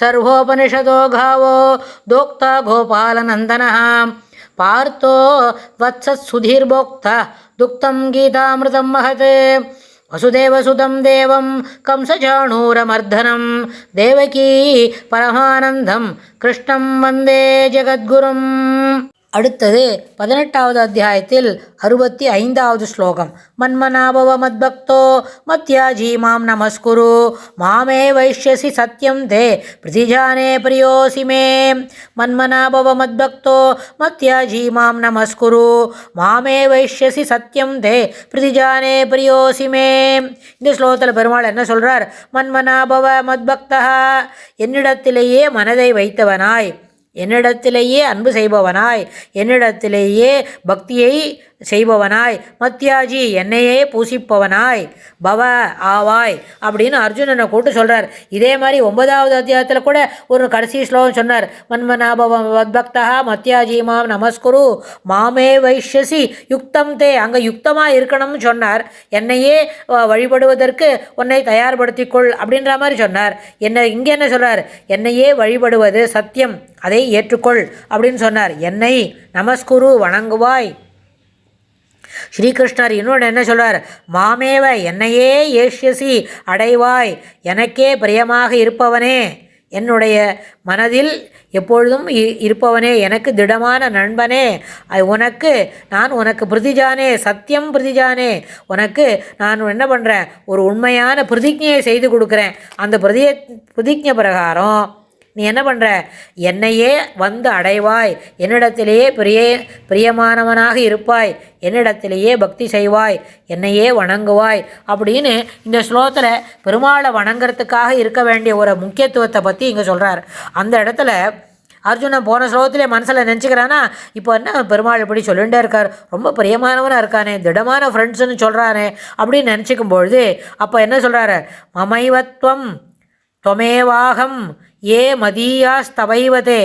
సర్వోపనిషదో గావో దోక్త గోపాలనందన. పార్థో వత్సత్సుధీర్భోక్త దుక్తం గీతామృతం మహత్. వసుదేవసుతం దేవం కంసచాణూరమర్ధనం దేవకీ పరమానందం కృష్ణం వందే జగద్గురుం. அடுத்தது பதினெட்டாவது அத்தியாயத்தில் அறுபத்தி ஐந்தாவது ஸ்லோகம். மன்மனாபவ மத்பக்தோ மத்யாஜி மாம் நமஸ்குரு. மாமே வைஷ்யசி சத்யம் தே. பிரதிஜானே பிரியோசி மே. மன்மனாபவ மத்பக்தோ மத்யாஜி மாம் நமஸ்குரு. மாமே வைஷ்யசி சத்யம் தே. பிரதிஜானே பிரியோசி மே. இந்த ஸ்லோகத்தில் பெருமாள் என்ன சொல்கிறார் மன்மனாபவ மத்பக்தா என்னிடத்திலேயே மனதை வைத்தவனாய். என்னிடத்திலேயே அன்பு செய்பவனாய். என்னிடத்திலேயே பக்தியை செய்பவனாய் மத்தியாஜி என்னையே பூசிப்பவனாய் பவ ஆவாய் அப்படின்னு அர்ஜுனனை கூட்டு சொல்கிறார் இதே மாதிரி ஒன்பதாவது அத்தியாயத்தில் கூட ஒரு கடைசி ஸ்லோகம் சொன்னார். மன்மனாபவ பக்தா மத்தியாஜி மாம் நமஸ்குரு மாமே வைஷ்யசி யுக்தம் தே. அங்கே யுக்தமாக இருக்கணும்னு சொன்னார். என்னையே வழிபடுவதற்கு உன்னை தயார்படுத்திக்கொள் அப்படின்ற மாதிரி சொன்னார். என்ன இங்கே என்ன சொல்கிறார் என்னையே வழிபடுவது சத்தியம் அதை ஏற்றுக்கொள் அப்படின்னு சொன்னார். என்னை நமஸ்குரு வணங்குவாய் ஸ்ரீகிருஷ்ணர் இன்னொன்று என்ன சொல்கிறார் மாமேவ என்னையே ஏஷ்யசி அடைவாய். எனக்கே பிரியமாக இருப்பவனே. என்னுடைய மனதில் எப்பொழுதும் இ- இருப்பவனே. எனக்கு திடமான நண்பனே. உனக்கு நான் உனக்கு பிரதிஜானே. சத்தியம் பிரதிஜானே. உனக்கு நான் என்ன பண்ணுறேன் ஒரு உண்மையான பிரதிஜையை செய்து கொடுக்குறேன். அந்த பிரதிய பிரதிஜை பிரகாரம் நீ என்ன பண்ணுற என்னையே வந்து அடைவாய். என்னிடத்திலேயே பிரிய பிரியமானவனாக இருப்பாய். என்னிடத்திலேயே பக்தி செய்வாய். என்னையே வணங்குவாய். அப்படின்னு இந்த ஸ்லோகத்தில் பெருமாளை வணங்குறதுக்காக இருக்க வேண்டிய ஒரு முக்கியத்துவத்தை பற்றி இங்கே சொல்கிறார் அந்த இடத்துல அர்ஜுனன் போன ஸ்லோகத்திலே மனசில் நினச்சிக்கிறானா? இப்போ என்ன பெருமாள் இப்படி சொல்லிகிட்டே இருக்கார். ரொம்ப பிரியமானவனாக இருக்கானே திடமான ஃப்ரெண்ட்ஸுன்னு சொல்கிறானே அப்படின்னு நினச்சிக்கும் பொழுது அப்போ என்ன சொல்கிறாரு மமைவத்வம் தொமேவாகம் ஏ மதீயாஸ்தவைவதே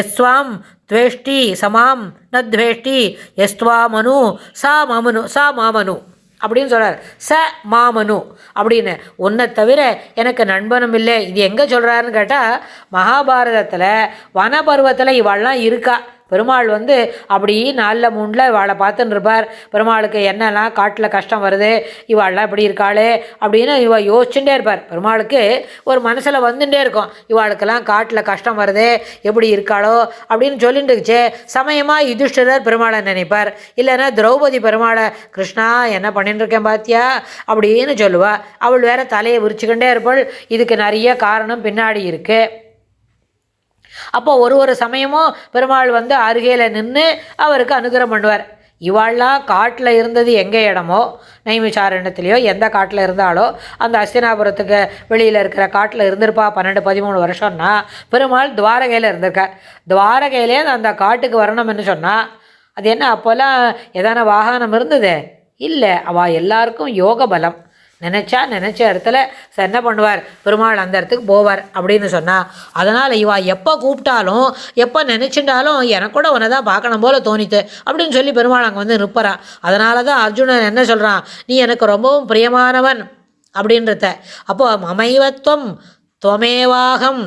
எஸ்வாம் துவேஷ்டி சமாம் நத்வேஷ்டி துவேஷ்டி எஸ்வாமனு சா மாமனு சா மாமனு அப்படின்னு சொல்கிறார் ச மாமனு அப்படின்னு. உன்னை தவிர எனக்கு நண்பனும் இல்லை. இது எங்கே சொல்கிறாருன்னு கேட்டால் மகாபாரதத்தில் வனபருவத்தில் இவள்லாம் இருக்கா? பெருமாள் வந்து அப்படி நாலில் மூணில் இவாளை பார்த்துன்னு இருப்பார். பெருமாளுக்கு என்னெல்லாம் காட்டில் கஷ்டம் வருது? இவாள்லாம் இப்படி இருக்காளே அப்படின்னு இவ யோசிச்சுட்டே இருப்பார். பெருமாளுக்கு ஒரு மனசில் வந்துட்டே இருக்கும். இவாளுக்கெல்லாம் காட்டில் கஷ்டம் வருது எப்படி இருக்காளோ அப்படின்னு சொல்லிட்டு இருந்துச்சு. சமயமாக யுதிஷ்டரர் பெருமாளை நினைப்பார். இல்லைன்னா திரௌபதி பெருமாளை கிருஷ்ணா என்ன பண்ணிட்டு இருக்கேன் பாத்தியா? அப்படின்னு சொல்லுவா. அவள் வேற தலையை விரிச்சுக்கிட்டே இருப்பாள். இதுக்கு நிறைய காரணம் பின்னாடி இருக்குது அப்போ ஒரு ஒரு சமயமும் பெருமாள் வந்து அருகேல நின்று அவருக்கு அனுகிரகம் பண்ணுவார். இவாள்லாம் காட்டில் இருந்தது எங்கே இடமோ? நைமிச்சாரண்யத்துலேயோ எந்த காட்டில் இருந்தாலோ அந்த அஸ்தினாபுரத்துக்கு வெளியில் இருக்கிற காட்டில் இருந்திருப்பா பன்னெண்டு பதிமூணு வருஷம்னா பெருமாள் துவாரகையில் இருந்திருக்கார். துவாரகையிலே அந்த காட்டுக்கு வரணும்னு சொன்னால் அது என்ன அப்போல்லாம் எதான வாகனம் இருந்தது? இல்லை அவள் எல்லாருக்கும் யோக பலம் நினச்சா நினச்ச இடத்துல சார் என்ன பண்ணுவார்? பெருமாள் அந்த இடத்துக்கு போவார் அப்படின்னு சொன்னால் அதனால் இவா எப்போ கூப்பிட்டாலும் எப்போ நினச்சிட்டாலும் எனக்கு கூட உன்னை தான் பார்க்கணும் போல தோணித்து அப்படின்னு சொல்லி பெருமாள் அங்கே வந்து நிற்பறான் அதனால தான் அர்ஜுனன் என்ன சொல்கிறான் நீ எனக்கு ரொம்பவும் பிரியமானவன் அப்படின்றத. அப்போ மமைவத்வம் துவமேவாகம்.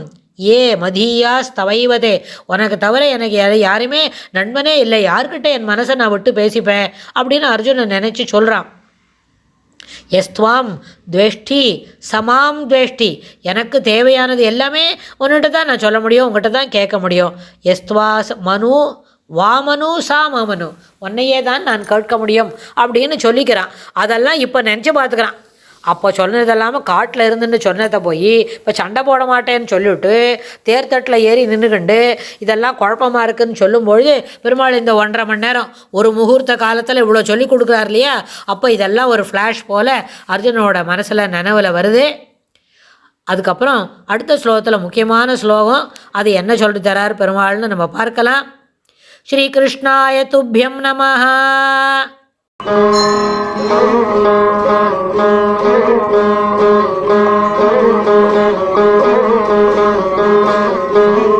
ஏ மதியாஸ் தவைவதே உனக்கு தவிர எனக்கு யாரு யாருமே நண்பனே இல்லை. யார்கிட்ட என் மனசை நான் விட்டு பேசிப்பேன் அப்படின்னு அர்ஜுனன் நினச்சி சொல்கிறான் எஸ்துவாம் துவேஷ்டி சமாம் துவேஷ்டி. எனக்கு தேவையானது எல்லாமே உன்கிட்ட தான் நான் சொல்ல முடியும் உங்கள்கிட்ட தான் கேட்க முடியும். எஸ்துவா ச- மனு வாமனு சா மாமனு உன்னையே தான் நான் கேட்க முடியும் அப்படின்னு சொல்லிக்கிறான். அதெல்லாம் இப்போ நினச்சி பார்த்துக்கிறான். அப்போ சொன்னது இல்லாமல் காட்டில் இருந்துன்னு சொன்னதை போய் இப்போ சண்டை போட மாட்டேன்னு சொல்லிவிட்டு தேர்தட்டில் ஏறி நின்றுக்கண்டு இதெல்லாம் குழப்பமா இருக்குதுன்னு சொல்லும்பொழுது பெருமாள் இந்த ஒன்றரை மணி நேரம் ஒரு முகூர்த்த காலத்தில் இவ்வளோ சொல்லி கொடுக்குறாரு இல்லையா? அப்போ இதெல்லாம் ஒரு ஃப்ளாஷ் போல் அர்ஜுனோட மனசில் நினைவில் வருது. அதுக்கப்புறம் அடுத்த ஸ்லோகத்தில் முக்கியமான ஸ்லோகம் அது என்ன சொல்லிட்டு தரார் பெருமாள்னு நம்ம பார்க்கலாம். ஸ்ரீகிருஷ்ணாய துப்பியம் நமஹா. Thank you.